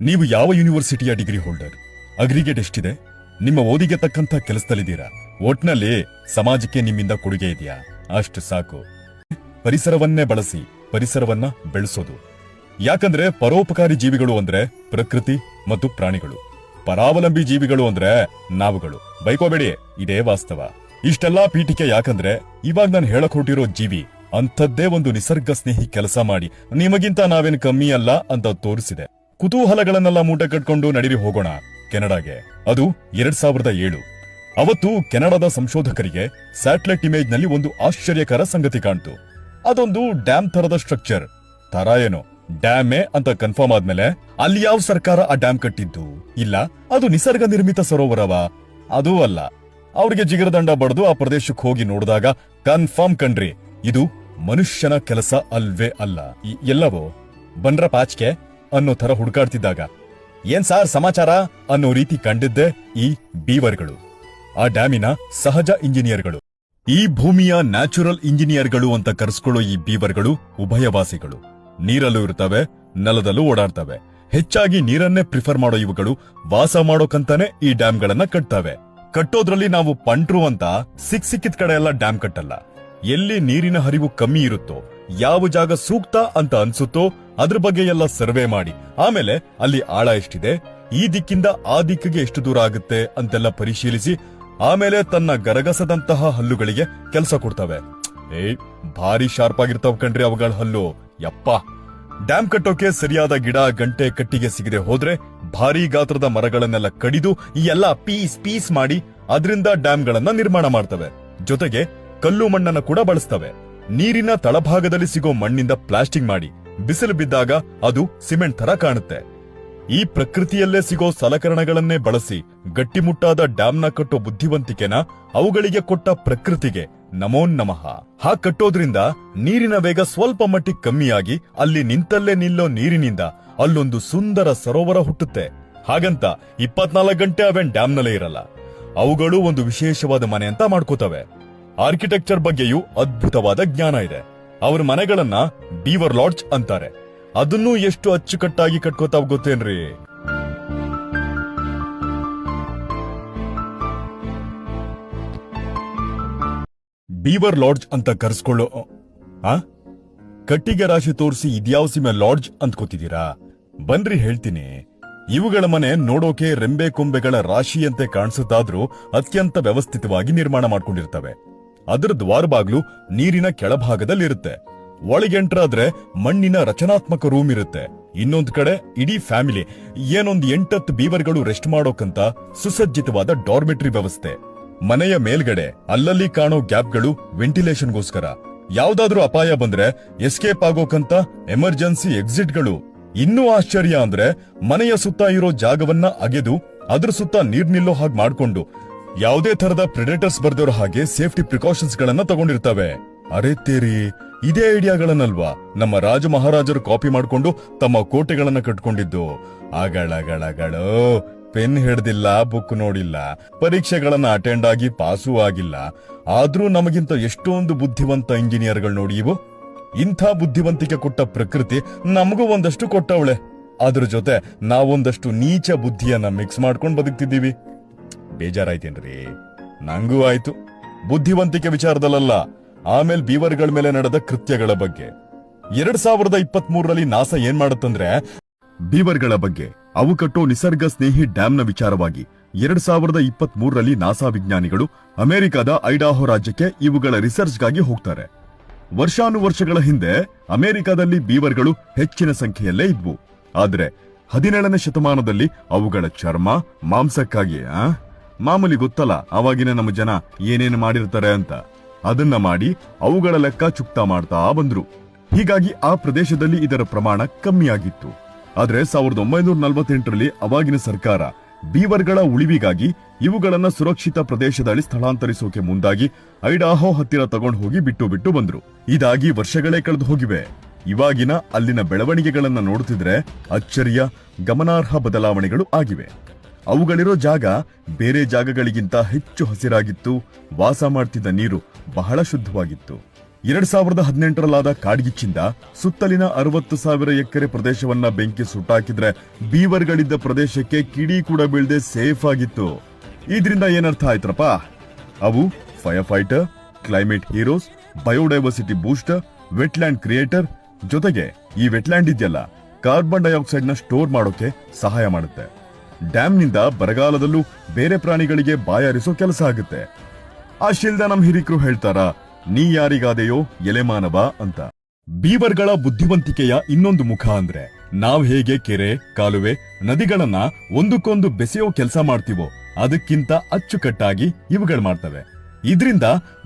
ನೀವು ಯಾವ ಯೂನಿವರ್ಸಿಟಿಯ degree holder aggregate ಎಷ್ಟಿದೆ? ನಿಮ್ಮ ಓದಿಗೆ ತಕ್ಕಂತ ಕೆಲಸದಲ್ಲಿದ್ದೀರಾ? ಒಟ್ನಲ್ಲಿ ಸಮಾಜಕ್ಕೆ ನಿಮ್ಮಿಂದ ಕೊಡುಗೆ ಇದೆಯಾ? ಅಷ್ಟು ಸಾಕು. ಪರಿಸರವನ್ನೇ ಬಳಸಿ, ಪರಿಸರವನ್ನ ಬೆಳೆಸೋದು. ಯಾಕಂದ್ರೆ ಪರೋಪಕಾರಿ ಜೀವಿಗಳು ಅಂದ್ರೆ ಪ್ರಕೃತಿ ಮತ್ತು ಪ್ರಾಣಿಗಳು. ಪರಾವಲಂಬಿ ಜೀವಿಗಳು ಅಂದ್ರೆ ನಾವುಗಳು. ಬೈಕೋಬೇಡಿ, ಇದೇ ವಾಸ್ತವ. ಇಷ್ಟೆಲ್ಲಾ ಪೀಠಿಕೆ ಯಾಕಂದ್ರೆ ಇವಾಗ ನಾನು ಹೇಳಕ್ ಹೊರಟಿರೋ ಜೀವಿ ಅಂಥದ್ದೇ ಒಂದು ನಿಸರ್ಗ ಸ್ನೇಹಿ ಕೆಲಸ ಮಾಡಿ, ನಿಮಗಿಂತ ನಾವೇನು ಕಮ್ಮಿ ಅಲ್ಲ ಅಂತ ತೋರಿಸಿದೆ. ಕುತೂಹಲಗಳನ್ನೆಲ್ಲ ಮೂಟೆ ಕಟ್ಕೊಂಡು ನಡಿರಿ ಹೋಗೋಣ, ಕೆನಡಾಗೆ. ಅದು ಎರಡ್ ಸಾವಿರದ ಏಳು. ಅವತ್ತು ಕೆನಡಾದ ಸಂಶೋಧಕರಿಗೆ ಸ್ಯಾಟಲೈಟ್ ಇಮೇಜ್ನಲ್ಲಿ ಒಂದು ಆಶ್ಚರ್ಯಕರ ಸಂಗತಿ ಕಾಣ್ತು. ಅದೊಂದು ಡ್ಯಾಮ್ ತರದ ಸ್ಟ್ರಕ್ಚರ್. ತರ ಏನೋ, ಡ್ಯಾಮೇ ಅಂತ ಕನ್ಫರ್ಮ್ ಆದ್ಮೇಲೆ ಅಲ್ಲಿ ಯಾವ ಸರ್ಕಾರ ಆ ಡ್ಯಾಮ್ ಕಟ್ಟಿದ್ದು? ಇಲ್ಲ, ಅದು ನಿಸರ್ಗ ನಿರ್ಮಿತ ಸರೋವರವ? ಅದೂ ಅಲ್ಲ. ಅವ್ರಿಗೆ ಜಿಗರದಂಡ ಬಡದು ಆ ಪ್ರದೇಶಕ್ಕೆ ಹೋಗಿ ನೋಡಿದಾಗ ಕನ್ಫರ್ಮ್ ಕಣ್ರಿ, ಇದು ಮನುಷ್ಯನ ಕೆಲಸ ಅಲ್ವೇ ಅಲ್ಲ. ಎಲ್ಲವೋ ಬಂದ್ರ ಪಾಚ್ಕೆ? ಅನ್ನೋ ಥರ ಹುಡುಕಾಡ್ತಿದ್ದಾಗ, ಏನ್ ಸಾರ್ ಸಮಾಚಾರ ಅನ್ನೋ ರೀತಿ ಕಂಡಿದ್ದೆ ಈ ಬೀವರ್ಗಳು, ಆ ಡ್ಯಾಮಿನ ಸಹಜ ಇಂಜಿನಿಯರ್ಗಳು. ಈ ಭೂಮಿಯ ನ್ಯಾಚುರಲ್ ಇಂಜಿನಿಯರ್ಗಳು ಅಂತ ಕರೆಸ್ಕೊಳ್ಳೋ ಈ ಬೀವರ್ಗಳು ಉಭಯವಾಸಿಗಳು. ನೀರಲ್ಲೂ ಇರ್ತವೆ, ನೆಲದಲ್ಲೂ ಓಡಾಡ್ತವೆ. ಹೆಚ್ಚಾಗಿ ನೀರನ್ನೇ ಪ್ರಿಫರ್ ಮಾಡೋ ಇವುಗಳು ವಾಸ ಮಾಡೋಕಂತಾನೆ ಈ ಡ್ಯಾಮ್ಗಳನ್ನ ಕಟ್ತವೆ. ಕಟ್ಟೋದ್ರಲ್ಲಿ ನಾವು ಪಂಟ್ರು ಅಂತ ಸಿಕ್ ಸಿಕ್ಕಿದ ಕಡೆ ಎಲ್ಲ ಡ್ಯಾಮ್ ಕಟ್ಟಲ್ಲ. ಎಲ್ಲಿ ನೀರಿನ ಹರಿವು ಕಮ್ಮಿ ಇರುತ್ತೋ, ಯಾವ ಜಾಗ ಸೂಕ್ತ ಅಂತ ಅನ್ಸುತ್ತೋ ಅದ್ರ ಬಗ್ಗೆ ಎಲ್ಲ ಸರ್ವೆ ಮಾಡಿ. ಆಮೇಲೆ ಅಲ್ಲಿ ಆಳ ಎಷ್ಟಿದೆ? ಈ ದಿಕ್ಕಿಂದ ಆ ದಿಕ್ಕಿಗೆ ಎಷ್ಟು ದೂರ ಆಗುತ್ತೆ ಅಂತೆಲ್ಲ ಪರಿಶೀಲಿಸಿ, ಆಮೇಲೆ ತನ್ನ ಗರಗಸದಂತಹ ಹಲ್ಲುಗಳಿಗೆ ಕೆಲಸ ಕೊಡ್ತವೆ. ಏಯ್, ಭಾರಿ ಶಾರ್ಪ್ ಆಗಿರ್ತಾವ್ ಕಣ್ರಿ ಅವುಗಳ ಹಲ್ಲು. ಯಪ್ಪ. ಡ್ಯಾಮ್ ಕಟ್ಟೋಕೆ ಸರಿಯಾದ ಗಿಡ, ಗಂಟೆ, ಕಟ್ಟಿಗೆ ಸಿಗದೆ ಹೋದ್ರೆ ಭಾರಿ ಗಾತ್ರದ ಮರಗಳನ್ನೆಲ್ಲ ಕಡಿದು ಈ ಎಲ್ಲ ಪೀಸ್ ಪೀಸ್ ಮಾಡಿ ಅದರಿಂದ ಡ್ಯಾಮ್ಗಳನ್ನ ನಿರ್ಮಾಣ ಮಾಡ್ತವೆ. ಜೊತೆಗೆ ಕಲ್ಲು ಮಣ್ಣನ್ನ ಕೂಡ ಬಳಸ್ತವೆ. ನೀರಿನ ತಳಭಾಗದಲ್ಲಿ ಸಿಗೋ ಮಣ್ಣಿಂದ ಪ್ಲಾಸ್ಟಿಂಗ್ ಮಾಡಿ. ಬಿಸಿಲು ಬಿದ್ದಾಗ ಅದು ಸಿಮೆಂಟ್ ತರ ಕಾಣುತ್ತೆ. ಈ ಪ್ರಕೃತಿಯಲ್ಲೇ ಸಿಗೋ ಸಲಕರಣೆಗಳನ್ನೇ ಬಳಸಿ ಗಟ್ಟಿಮುಟ್ಟಾದ ಡ್ಯಾಮ್ನ ಕಟ್ಟೋ ಬುದ್ಧಿವಂತಿಕೆನ ಅವುಗಳಿಗೆ ಕೊಟ್ಟ ಪ್ರಕೃತಿಗೆ ನಮೋ ನಮಃ. ಹಾ ಕಟ್ಟೋದ್ರಿಂದ ನೀರಿನ ವೇಗ ಸ್ವಲ್ಪ ಮಟ್ಟಿಗೆ ಕಮ್ಮಿಯಾಗಿ ಅಲ್ಲಿ ನಿಂತಲ್ಲೇ ನಿಲ್ಲೋ ನೀರಿನಿಂದ ಅಲ್ಲೊಂದು ಸುಂದರ ಸರೋವರ ಹುಟ್ಟುತ್ತೆ. ಹಾಗಂತ ಇಪ್ಪತ್ನಾಲ್ಕು ಗಂಟೆ ಅವೇನ್ ಡ್ಯಾಮ್ನಲ್ಲೇ ಇರಲ್ಲ. ಅವುಗಳು ಒಂದು ವಿಶೇಷವಾದ ಮನೆ ಅಂತ ಮಾಡ್ಕೋತವೆ. ಆರ್ಕಿಟೆಕ್ಚರ್ ಬಗ್ಗೆಯೂ ಅದ್ಭುತವಾದ ಜ್ಞಾನ ಇದೆ. ಅವ್ರ ಮನೆಗಳನ್ನ ಬೀವರ್ ಲಾಡ್ಜ್ ಅಂತಾರೆ. ಅದನ್ನೂ ಎಷ್ಟು ಅಚ್ಚುಕಟ್ಟಾಗಿ ಕಟ್ಕೋತಾವ್ ಗೊತ್ತೇನ್ರಿ? ಬೀವರ್ ಲಾಡ್ಜ್ ಅಂತ ಕರ್ಸ್ಕೊಳ್ಳೋ ಆ? ಕಟ್ಟಿಗೆ ರಾಶಿ ತೋರಿಸಿ ಇದ್ಯಾವ ಸಿಮೆ ಲಾಡ್ಜ್ ಅಂದ್ಕೋತಿದ್ದೀರಾ ಬನ್ರಿ ಹೇಳ್ತೀನಿ. ಇವುಗಳ ಮನೆ ನೋಡೋಕೆ ರೆಂಬೆ ಕೊಂಬೆಗಳ ರಾಶಿಯಂತೆ ಕಾಣಿಸುತ್ತಾದ್ರೂ ಅತ್ಯಂತ ವ್ಯವಸ್ಥಿತವಾಗಿ ನಿರ್ಮಾಣ ಮಾಡ್ಕೊಂಡಿರ್ತವೆ. ಅದರ ದ್ವಾರಬಾಗ್ಲು ನೀರಿನ ಕೆಳಭಾಗದಲ್ಲಿರುತ್ತೆ. ಒಳಗೆಂಟ್ರಾದ್ರೆ ಮಣ್ಣಿನ ರಚನಾತ್ಮಕ ರೂಮ್ ಇರುತ್ತೆ ಇನ್ನೊಂದ್ ಕಡೆ ಇಡೀ ಫ್ಯಾಮಿಲಿ ಏನೊಂದ್ ಎಂಟತ್ತು ಬೀವರ್ಗಳು ರೆಸ್ಟ್ ಮಾಡೋಕಂತ ಸುಸಜ್ಜಿತವಾದ ಡಾರ್ಮೆಟ್ರಿ ವ್ಯವಸ್ಥೆ. ಮನೆಯ ಮೇಲ್ಗಡೆ ಅಲ್ಲಲ್ಲಿ ಕಾಣೋ ಗ್ಯಾಪ್ಗಳು ವೆಂಟಿಲೇಷನ್ಗೋಸ್ಕರ. ಯಾವ್ದಾದ್ರೂ ಅಪಾಯ ಬಂದ್ರೆ ಎಸ್ಕೇಪ್ ಆಗೋಕಂತ ಎಮರ್ಜೆನ್ಸಿ ಎಕ್ಸಿಟ್ಗಳು. ಇನ್ನೂ ಆಶ್ಚರ್ಯ ಅಂದ್ರೆ ಮನೆಯ ಸುತ್ತ ಇರೋ ಜಾಗವನ್ನ ಅಗೆದು ಅದ್ರ ಸುತ್ತ ನೀರ್ ನಿಲ್ಲೋ ಹಾಗೆ ಮಾಡ್ಕೊಂಡು ಯಾವುದೇ ತರದ ಪ್ರೆಡೇಟರ್ಸ್ ಬರ್ದಿರೋ ಹಾಗೆ ಸೇಫ್ಟಿ ಪ್ರಿಕಾಷನ್ಸ್ ಗಳನ್ನ ತಗೊಂಡಿರ್ತವೆ. ಅರೆ ತೇರಿ, ಇದೇ ಐಡಿಯಾಗಳನ್ನಲ್ವಾ? ನಮ್ಮ ರಾಜ ಮಹಾರಾಜರು ಕಾಪಿ ಮಾಡ್ಕೊಂಡು ತಮ್ಮ ಕೋಟೆಗಳನ್ನ ಕಟ್ಕೊಂಡಿದ್ದು. ಅಗಳಗಳಗಳು, ಪೆನ್ ಹಿಡ್ದಿಲ್ಲ ಬುಕ್ ನೋಡಿಲ್ಲ, ಪರೀಕ್ಷೆಗಳನ್ನ ಅಟೆಂಡ್ ಆಗಿ ಪಾಸೂ ಆಗಿಲ್ಲ. ಆದ್ರೂ ನಮಗಿಂತ ಎಷ್ಟೊಂದು ಬುದ್ಧಿವಂತ ಇಂಜಿನಿಯರ್ಗಳು ನೋಡಿ ಇವು. ಇಂಥ ಬುದ್ಧಿವಂತಿಕೆ ಕೊಟ್ಟ ಪ್ರಕೃತಿ ನಮಗೂ ಒಂದಷ್ಟು ಕೊಟ್ಟವಳೆ. ಅದ್ರ ಜೊತೆ ನಾವೊಂದಷ್ಟು ನೀಚ ಬುದ್ಧಿಯನ್ನ ಮಿಕ್ಸ್ ಮಾಡ್ಕೊಂಡು ಬದುಕ್ತಿದ್ದೀವಿ. ಬೇಜಾರಾಯ್ತೇನ್ರಿ? ನಂಗೂ ಆಯ್ತು. ಬುದ್ಧಿವಂತಿಕೆ ವಿಚಾರದಲ್ಲಲ್ಲ, ಆಮೇಲೆ ಬೀವರ್ಗಳ ಮೇಲೆ ನಡೆದ ಕೃತ್ಯಗಳ ಬಗ್ಗೆ. ಎರಡ್ ಸಾವಿರದ ಇಪ್ಪತ್ತ್ ಮೂರರಲ್ಲಿ ನಾಸಾ ಏನ್ ಮಾಡುತ್ತಂದ್ರೆ, ಬೀವರ್ಗಳ ಬಗ್ಗೆ, ಅವು ಕಟ್ಟೋ ನಿಸರ್ಗ ಸ್ನೇಹಿ ಡ್ಯಾಮ್ನ ವಿಚಾರವಾಗಿ, ಎರಡ್ ಸಾವಿರದ ಇಪ್ಪತ್ತ್ ಮೂರರಲ್ಲಿ ನಾಸಾ ವಿಜ್ಞಾನಿಗಳು ಅಮೆರಿಕದ ಐಡಾಹೋ ರಾಜ್ಯಕ್ಕೆ ಇವುಗಳ ರಿಸರ್ಚ್ಗಾಗಿ ಹೋಗ್ತಾರೆ. ವರ್ಷಾನುವರ್ಷಗಳ ಹಿಂದೆ, ಅಮೆರಿಕದಲ್ಲಿ ಬೀವರ್ಗಳು ಹೆಚ್ಚಿನ ಸಂಖ್ಯೆಯಲ್ಲೇ ಇದ್ವು. ಆದ್ರೆ, ಹದಿನೇಳನೇ ಶತಮಾನದಲ್ಲಿ ಅವುಗಳ ಚರ್ಮ ಮಾಂಸಕ್ಕಾಗಿ ಮಾಮೂಲಿ ಗೊತ್ತಲ್ಲ ಅವಾಗಿನ ನಮ್ಮ ಜನ ಏನೇನು ಮಾಡಿರ್ತಾರೆ ಅಂತ. ಅದನ್ನ ಮಾಡಿ ಅವುಗಳ ಲೆಕ್ಕ ಚುಕ್ತಾ ಮಾಡ್ತಾ ಬಂದ್ರು. ಹೀಗಾಗಿ ಆ ಪ್ರದೇಶದಲ್ಲಿ ಇದರ ಪ್ರಮಾಣ ಕಮ್ಮಿಯಾಗಿತ್ತು. ಆದ್ರೆ ಸಾವಿರದ ಒಂಬೈನೂರ ನಲವತ್ತೆಂಟರಲ್ಲಿ ಅವಾಗಿನ ಸರ್ಕಾರ ಬೀವರ್ಗಳ ಉಳಿವಿಗಾಗಿ ಇವುಗಳನ್ನ ಸುರಕ್ಷಿತ ಪ್ರದೇಶದಲ್ಲಿ ಸ್ಥಳಾಂತರಿಸೋಕೆ ಮುಂದಾಗಿ ಐಡಾಹೋ ಹತ್ತಿರ ತಗೊಂಡು ಹೋಗಿ ಬಿಟ್ಟು ಬಿಟ್ಟು ಬಂದ್ರು. ಇದಾಗಿ ವರ್ಷಗಳೇ ಕಳೆದು ಹೋಗಿವೆ. ಇವಾಗಿನ ಅಲ್ಲಿನ ಬೆಳವಣಿಗೆಗಳನ್ನ ನೋಡುತ್ತಿದ್ರೆ ಅಚ್ಚರಿಯ, ಗಮನಾರ್ಹ ಬದಲಾವಣೆಗಳು ಆಗಿವೆ. ಅವುಗಳಿರೋ ಜಾಗ ಬೇರೆ ಜಾಗಗಳಿಗಿಂತ ಹೆಚ್ಚು ಹಸಿರಾಗಿತ್ತು. ವಾಸ ಮಾಡ್ತಿದ್ದ ನೀರು ಬಹಳ ಶುದ್ಧವಾಗಿತ್ತು. ಎರಡ್ ಸಾವಿರದ ಹದಿನೆಂಟರಲ್ಲಾದ ಕಾಡ್ಗಿಚ್ಚಿಂದ ಸುತ್ತಲಿನ ಅರವತ್ತು ಸಾವಿರ ಎಕರೆ ಪ್ರದೇಶವನ್ನ ಬೆಂಕಿ ಸುಟ್ಟಾಕಿದ್ರೆ ಬೀವರ್ಗಳಿದ್ದ ಪ್ರದೇಶಕ್ಕೆ ಕಿಡಿ ಕೂಡ ಬೀಳದೆ ಸೇಫ್ ಆಗಿತ್ತು. ಇದರಿಂದ ಏನರ್ಥ ಆಯ್ತ್ರಪ್ಪ? ಅವು fire fighter climate heroes, biodiversity booster, wetland creator ಜೊತೆಗೆ ಈ ವೆಟ್ಲ್ಯಾಂಡ್ ಇದೆಯಲ್ಲ, ಕಾರ್ಬನ್ ಡೈಆಕ್ಸೈಡ್ನ ಸ್ಟೋರ್ ಮಾಡೋಕೆ ಸಹಾಯ ಮಾಡುತ್ತೆ. ಡ್ಯಾಮ್ನಿಂದ ಬರಗಾಲದಲ್ಲೂ ಬೇರೆ ಪ್ರಾಣಿಗಳಿಗೆ ಬಾಯಾರಿಸೋ ಕೆಲಸ ಆಗುತ್ತೆ. ಶಿಲ್ದ ನಮ್ ಹಿರಿಕರು ಹೇಳ್ತಾರ, ನೀ ಯಾರಿಗಾದೆಯೋ ಎಲೆಮಾನವ ಅಂತ. ಬೀವರ್ಗಳ ಬುದ್ಧಿವಂತಿಕೆಯ ಇನ್ನೊಂದು ಮುಖ ಅಂದ್ರೆ, ನಾವ್ ಹೇಗೆ ಕೆರೆ, ಕಾಲುವೆ, ನದಿಗಳನ್ನ ಒಂದಕ್ಕೊಂದು ಬೆಸೆಯೋ ಕೆಲಸ ಮಾಡ್ತೀವೋ, ಅದಕ್ಕಿಂತ ಅಚ್ಚುಕಟ್ಟಾಗಿ ಇವುಗಳು ಮಾಡ್ತವೆ. ಇದರಿಂದ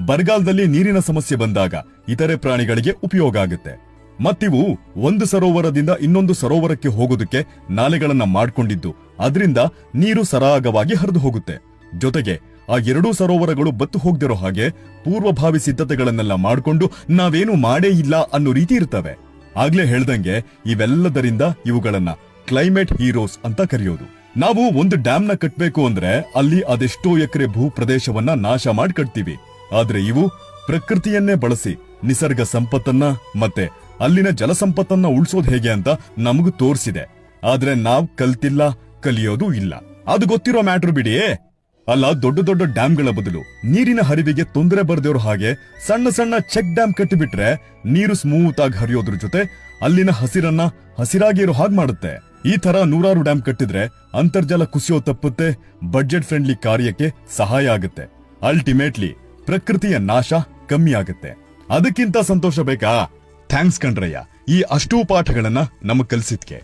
ಬರಗಾಲದಲ್ಲಿ ನೀರಿನ ಸಮಸ್ಯೆ ಬಂದಾಗ ಇತರೆ ಪ್ರಾಣಿಗಳಿಗೆ ಉಪಯೋಗ ಆಗುತ್ತೆ. ಮತ್ತಿವು ಒಂದು ಸರೋವರದಿಂದ ಇನ್ನೊಂದು ಸರೋವರಕ್ಕೆ ಹೋಗೋದಕ್ಕೆ ನಾಲೆಗಳನ್ನ ಮಾಡ್ಕೊಂಡಿದ್ದು ಅದರಿಂದ ನೀರು ಸರಾಗವಾಗಿ ಹರಿದು ಹೋಗುತ್ತೆ. ಜೊತೆಗೆ ಆ ಎರಡೂ ಸರೋವರಗಳು ಬತ್ತು ಹೋಗ್ದಿರೋ ಹಾಗೆ ಪೂರ್ವಭಾವಿ ಸಿದ್ಧತೆಗಳನ್ನೆಲ್ಲ ಮಾಡ್ಕೊಂಡು ನಾವೇನು ಮಾಡೇ ಇಲ್ಲ ಅನ್ನೋ ರೀತಿ ಇರ್ತವೆ. ಆಗ್ಲೇ ಹೇಳ್ದಂಗೆ ಇವೆಲ್ಲದರಿಂದ ಇವುಗಳನ್ನ ಕ್ಲೈಮೇಟ್ ಹೀರೋಸ್ ಅಂತ ಕರೆಯೋದು. ನಾವು ಒಂದು ಡ್ಯಾಮ್ನ ಕಟ್ಬೇಕು ಅಂದ್ರೆ ಅಲ್ಲಿ ಅದೆಷ್ಟೋ ಎಕರೆ ಭೂ ಪ್ರದೇಶವನ್ನ ನಾಶ ಮಾಡಿ ಕಟ್ತೀವಿ. ಆದ್ರೆ ಇವು ಪ್ರಕೃತಿಯನ್ನೇ ಬಳಸಿ ನಿಸರ್ಗ ಸಂಪತ್ತನ್ನ ಮತ್ತೆ ಅಲ್ಲಿನ ಜಲಸಂಪತ್ತನ್ನ ಉಳಿಸೋದು ಹೇಗೆ ಅಂತ ನಮಗೂ ತೋರಿಸಿದೆ. ಆದ್ರೆ ನಾವ್ ಕಲ್ತಿಲ್ಲ ಕಲಿಯೋದು ಇಲ್ಲ. ಅದು ಗೊತ್ತಿರೋ ಮ್ಯಾಟ್ರ್ ಬಿಡಿ. ಅಲ್ಲ, ದೊಡ್ಡ ದೊಡ್ಡ ಡ್ಯಾಮ್ಗಳ ಬದಲು ನೀರಿನ ಹರಿವಿಗೆ ತೊಂದರೆ ಬರ್ದಿರೋ ಹಾಗೆ ಸಣ್ಣ ಸಣ್ಣ ಚೆಕ್ ಡ್ಯಾಮ್ ಕಟ್ಟಿಬಿಟ್ರೆ ನೀರು ಸ್ಮೂತ್ ಆಗಿ ಹರಿಯೋದ್ರ ಜೊತೆ ಅಲ್ಲಿನ ಹಸಿರನ್ನ ಹಸಿರಾಗಿ ಇರೋ ಹಾಗೆ ಮಾಡುತ್ತೆ. ಈ ತರ ನೂರಾರು ಡ್ಯಾಮ್ ಕಟ್ಟಿದ್ರೆ ಅಂತರ್ಜಲ ಕುಸಿಯೋ ತಪ್ಪುತ್ತೆ ಬಡ್ಜೆಟ್ ಫ್ರೆಂಡ್ಲಿ ಕಾರ್ಯಕ್ಕೆ ಸಹಾಯ ಆಗುತ್ತೆ. ಅಲ್ಟಿಮೇಟ್ಲಿ ಪ್ರಕೃತಿಯ ನಾಶ ಕಮ್ಮಿ ಆಗುತ್ತೆ. ಅದಕ್ಕಿಂತ ಸಂತೋಷ ಬೇಕಾ? ಥ್ಯಾಂಕ್ಸ್ ಕಣ್ರಯ್ಯ. ಈ ಅಷ್ಟೂ ಪಾಠಗಳನ್ನ ನಮಗ್ ಕಲಿಸಿದ್ಕೆ.